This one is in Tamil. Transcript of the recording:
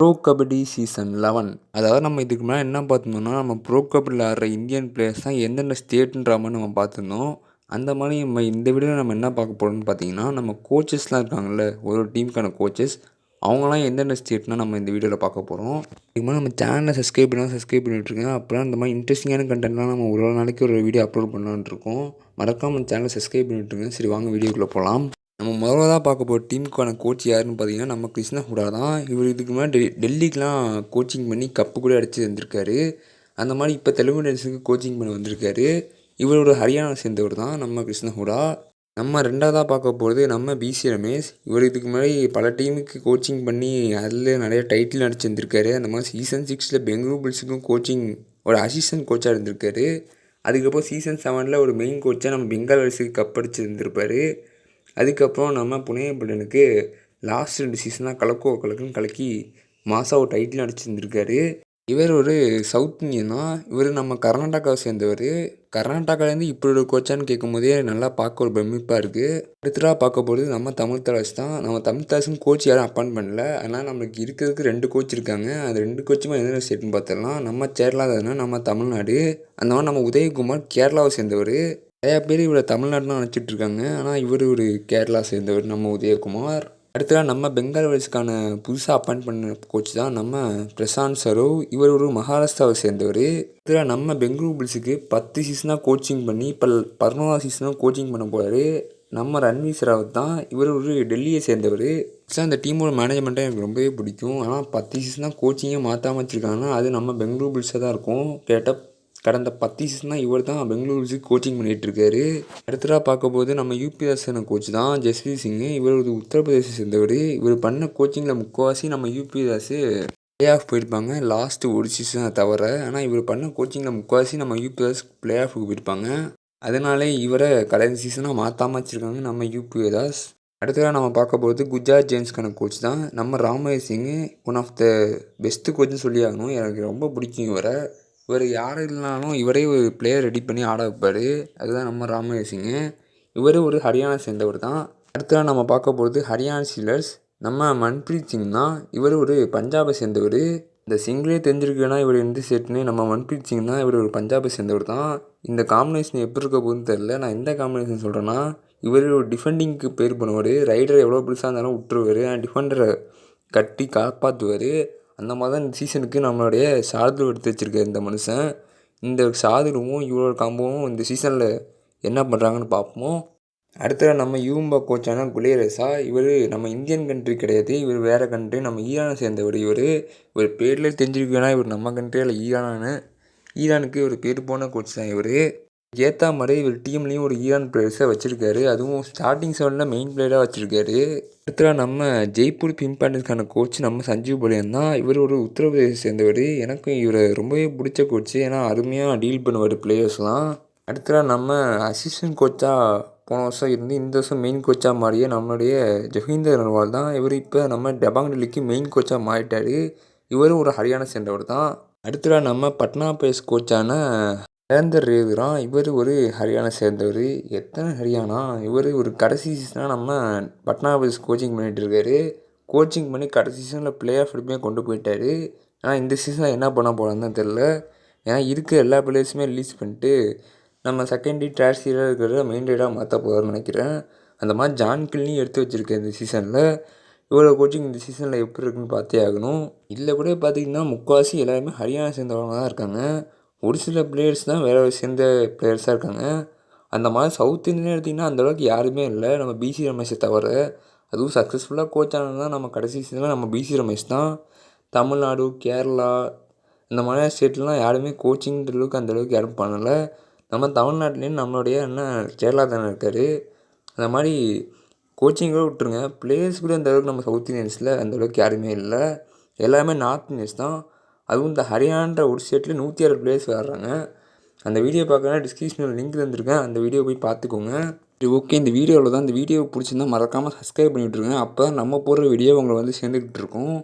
ப்ரோ கபடி சீசன் லெவன் அதாவது நம்ம இதுக்கு முன்னாடி என்ன பார்த்துருந்தோம்னா நம்ம ப்ரோ கபடியில் ஆடுற இந்தியன் பிளேயர்ஸ் தான் எந்தெந்த ஸ்டேட்டுன்ற மாதிரி நம்ம பார்த்துருந்தோம். அந்த மாதிரி நம்ம இந்த வீடியோவில் நம்ம என்ன பார்க்க போகிறோம்னு பார்த்தீங்கன்னா நம்ம கோச்சஸ்லாம் இருக்காங்கல்ல ஒரு ஒரு டீமுக்கான கோச்சஸ் அவங்களாம் எந்தெந்த ஸ்டேட்னா நம்ம இந்த வீடியோவில் பார்க்க போகிறோம் இதுக்கு மாதிரி நம்ம சேனலை சப்ஸ்கிரைப் பண்ணால் சப்ஸ்கிரைப் பண்ணிட்டுருக்கேன் அப்புறம் இந்த மாதிரி இன்ட்ரெஸ்டிங்கான கண்டென்ட்லாம் நம்ம ஒரு நாளைக்கு ஒரு வீடியோ அப்லோட் பண்ணலான்னு இருக்கோம். மறக்காமல் சேனலை சப்ஸ்கிரைப் பண்ணிட்டுருங்க சரி வாங்க வீடியோக்குள்ளே போகலாம் நம்ம முதல்ல பார்க்க போகிற டீமுக்கான கோச் யாருன்னு பார்த்தீங்கன்னா நம்ம கிருஷ்ண ஹூடா தான். இவர் இதுக்கு முன்னாடி டெ டெல்லிக்கெலாம் கோச்சிங் பண்ணி கப்பு கூட அடித்து வந்திருக்காரு அந்த மாதிரி இப்போ தெலுங்கு டென்ஸுக்கு கோச்சிங் பண்ணி வந்திருக்காரு. இவரோட ஹரியானா சேர்ந்தவர் தான் நம்ம கிருஷ்ண ஹூடா. நம்ம ரெண்டாவதாக பார்க்க போகிறது நம்ம பிசி ரமேஷ். இவர் இதுக்கு முன்னாடி பல டீமுக்கு கோச்சிங் பண்ணி அதில் நிறைய டைட்டில் அடிச்சு வந்திருக்காரு. அந்த மாதிரி சீசன் சிக்ஸில் பெங்களூர் புல்ஸுக்கும் கோச்சிங் ஒரு அசிஸ்டன்ட் கோச்சாக இருந்திருக்காரு. அதுக்கப்புறம் சீசன் செவனில் ஒரு மெயின் கோச்சாக நம்ம பெங்கால் வரிசைக்கு கப் அடிச்சு இருந்திருப்பாரு அதுக்கப்புறம் நம்ம புனே லாஸ்ட் ரெண்டு சீசனாக கலக்கோ கலக்குன்னு கலக்கி மாதம் ஒரு டைட்டில் அடிச்சிருந்துருக்காரு. இவர் ஒரு சவுத் இந்தியன் தான். இவர் நம்ம கர்நாடகாவை சேர்ந்தவர். கர்நாடகாலேருந்து இப்படி ஒரு கோச்சான்னு கேட்கும்போதே நல்லா பார்க்க ஒரு பிரமிப்பாக இருக்குது அடுத்ததாக பார்க்க போகிறது நம்ம தமிழ் தாஸ் தான். நம்ம தமிழ் தாஸும் கோச் யாரும் அப்பாயின் பண்ணல. ஆனால் நம்மளுக்கு இருக்கிறதுக்கு ரெண்டு கோச் இருக்காங்க. அந்த ரெண்டு கோச்சுமே எந்த ஸ்டேட்னு பார்த்துடலாம் நம்ம கேரளா தானே நம்ம தமிழ்நாடு. அந்த மாதிரி நம்ம உதயகுமார் கேரளாவை சேர்ந்தவர். நிறையா பேர் இவரை தமிழ்நாடுன்னு நினச்சிட்டு இருக்காங்க. ஆனால் இவர் ஒரு கேரளா சேர்ந்தவர் நம்ம உதயகுமார். அடுத்ததாக நம்ம பெங்கால் வயசுக்கான புதுசாக அப்பாயிண்ட் பண்ண கோச் தான் நம்ம பிரசாந்த் சரோ இவர் ஒரு மகாராஷ்டிராவை சேர்ந்தவர். அடுத்ததாக நம்ம பெங்களூர் பில்ஸுக்கு பத்து சீசனாக கோச்சிங் பண்ணி இப்போ பதினோரா சீசனாக கோச்சிங் பண்ண போகிறாரு நம்ம ரன்வீர் ராவத் தான். இவர் ஒரு டெல்லியை சேர்ந்தவர். ஆக்சுவலாக அந்த டீமோட மேனேஜ்மெண்ட்டை எனக்கு ரொம்பவே பிடிக்கும். ஆனால் பத்து சீசனாக கோச்சிங்கே மாற்றாமல் வச்சுருக்காங்கன்னா அது நம்ம பெங்களூர் பில்ஸாக தான் இருக்கும். கேட்டால் கடந்த பத்து சீசனாக இவர் தான் பெங்களூருக்கு கோச்சிங் பண்ணிகிட்ருக்காரு அடுத்ததாக பார்க்க போது நம்ம யூபிஎஸ்என கோச் தான் ஜஸ்வீர் சிங்கு இவர் ஒரு உத்தரப்பிரதேச சேர்ந்தவர். இவர் பண்ண கோச்சிங்கில் முக்கால்வாசி நம்ம யூபிஎஸ் பிளே ஆஃப் போயிருப்பாங்க. லாஸ்ட்டு ஒரு சீசனை தவிர. ஆனால் இவர் பண்ண கோச்சிங்கில் முக்கால்வாசி நம்ம யூபிஎஸ் பிளே ஆஃபுக்கு போயிருப்பாங்க. அதனாலே இவரை கடைசி சீசனாக மாற்றாமல் வச்சுருக்காங்க நம்ம யூபிஎதாஸ் அடுத்ததாக நம்ம பார்க்க போகிறது குஜராத் ஜெயின்ஸ்க்கான கோச் தான். நம்ம Ramesh Singh one of the best கோச்னு சொல்லி ஆகணும். எனக்கு ரொம்ப பிடிக்கும் இவரை. இவர் யார் இல்லைனாலும் இவரே ஒரு பிளேயர் ரெடி பண்ணி ஆட வைப்பார். அதுதான் நம்ம ராமவீர் சிங்கு இவர் ஒரு ஹரியானா சேர்ந்தவர் தான். அடுத்ததாக நம்ம பார்க்க போகிறது ஹரியானா சீலர்ஸ் நம்ம மன்பிரீத் சிங் தான். இவர் ஒரு பஞ்சாபை சேர்ந்தவர். இந்த சிங்கிலே தெரிஞ்சிருக்குன்னா இவர் எந்த ஸ்டேட்னு நம்ம மன்பிரீத் சிங் தான் இவர் ஒரு பஞ்சாபை சேர்ந்தவர் தான். இந்த காம்பினேஷன் எப்படி இருக்க போகுதுன்னு தெரில நான் எந்த காம்பினேஷன் சொல்கிறேன்னா இவர் ஒரு டிஃபெண்டிங்க்கு பேர் பண்ணுவார். ரைடர் எவ்வளோ பெருசாக இருந்தாலும் விட்டுருவார். டிஃபெண்டரை கட்டி காப்பாற்றுவார் அந்த மாதிரி தான் இந்த சீசனுக்கு நம்மளுடைய சாதல் எடுத்து வச்சுருக்காரு இந்த மனுஷன். இந்த சாதுருவும் இவரோட காம்போவும் இந்த சீசனில் என்ன பண்ணுறாங்கன்னு பார்ப்போம். அடுத்தது நம்ம யூம்பா கோச்சான குலேரசா இவர் நம்ம இந்தியன் கண்ட்ரி கிடையாது. இவர் வேறு கண்ட்ரி நம்ம ஈரானை சேர்ந்தவர் இவர். இவர் பேரில் தெரிஞ்சிருக்கேன்னா இவர் நம்ம கண்ட்ரியில் ஈரானு ஈரானுக்கு இவர் பேர் போன கோச் தான் இவர். ஏற்ற மாதிரி இவர் டீம்லேயும் ஒரு e ஈரான் பிளேயர்ஸை வச்சுருக்காரு. அதுவும் ஸ்டார்டிங் செவனில் மெயின் பிளேயராக வச்சுருக்காரு. அடுத்ததாக நம்ம ஜெய்ப்பூர் பிம்பாண்டன்ஸ்க்கான கோச் நம்ம சஞ்சீவ் பலியன் தான். இவர் ஒரு உத்தரப்பிரதேச சேர்ந்தவர். எனக்கும் இவரை ரொம்பவே பிடிச்ச கோச்சு ஏன்னா அருமையாக டீல் பண்ணுவார் பிளேயர்ஸ்லாம் அடுத்ததாக நம்ம அசிஸ்டன்ட் கோச்சாக போன வருஷம் இருந்து இந்த வருஷம் மெயின் கோச்சாக மாறிய நம்மளுடைய ஜஹீந்தர் நர்வால் தான். இவர் இப்போ நம்ம டெபாங் டெல்லிக்கு மெயின் கோச்சாக மாறிட்டார். இவரும் ஒரு ஹரியானா சேர்ந்தவர் தான். அடுத்ததாக நம்ம பட்னா பேஸ் கோச்சான சேந்தர் ரேவுராம் இவர் ஒரு ஹரியானா சேர்ந்தவர். எத்தனை ஹரியானா? இவர் ஒரு கடைசி சீசனாக நம்ம பட்னா கோச்சிங் பண்ணிகிட்ருக்காரு கோச்சிங் பண்ணி கடைசி சீசனில் பிளே ஆஃப் எடுப்பே கொண்டு போயிட்டார். ஆனால் இந்த சீசனில் என்ன பண்ண போகிறான்னு தான் தெரில ஏன்னா இருக்க எல்லா பிளேயர்ஸுமே ரிலீஸ் பண்ணிட்டு நம்ம செகண்டரி ட்ராஷ் இருக்கிறத மெயின் ரைடாக மாற்ற போகிறான்னு நினைக்கிறேன். அந்த மாதிரி ஜான் கில்னியும் எடுத்து வச்சுருக்கேன் இந்த சீசனில் இவ்வளோ கோச்சிங் இந்த சீசனில் எப்படி இருக்குன்னு பார்த்தே ஆகணும். இதில் கூட பார்த்திங்கன்னா முக்கால்வாசி எல்லாருமே ஹரியானா சேர்ந்தவங்க தான் இருக்காங்க. ஒரு சில பிளேயர்ஸ் தான் வேறு சேர்ந்த பிளேயர்ஸாக இருக்காங்க. அந்த மாதிரி சவுத் இந்தியன் எடுத்திங்கன்னா அந்தளவுக்கு யாருமே இல்லை. நம்ம பிசி ரமேஷை தவிர அதுவும் சக்ஸஸ்ஃபுல்லாக கோச் ஆனது நம்ம கடைசி சீசனில் நம்ம பிசி ரமேஷ் தான். தமிழ்நாடு கேரளா இந்த மாதிரி ஸ்டேட்லலாம் யாருமே கோச்சிங்கிற அளவுக்கு அந்தளவுக்கு யாரும் பண்ணலை. நம்ம தமிழ்நாட்டிலேயும் நம்மளுடைய அண்ணன் கேரளா தானே இருக்கார். அந்த மாதிரி கோச்சிங் கூட விட்ருங்க பிளேயர்ஸ் கூட அந்தளவுக்கு நம்ம சவுத் இந்தியன்ஸில் அந்தளவுக்கு யாருமே இல்லை. எல்லாருமே நார்த் இந்தியன்ஸ் தான். அதுவும் இந்த ஹரியான்ற ஒரு ஸ்டேட்டில் நூற்றி ஆறு பிளேயர்ஸ் விளாட்றாங்க அந்த வீடியோ பார்க்கணுன்னா டிஸ்கிரிப்ஷனில் லிங்க் தந்திருக்கேன். அந்த வீடியோ போய் பார்த்துக்கோங்க. சரி ஓகே இந்த வீடியோவில் தான் இந்த வீடியோ பிடிச்சிருந்தா மறக்காமல் சப்ஸ்கிரைப் பண்ணிவிட்ருங்க அப்போ நம்ம போடுற வீடியோ உங்களை வந்து சேர்ந்துக்கிட்டு இருக்கும்.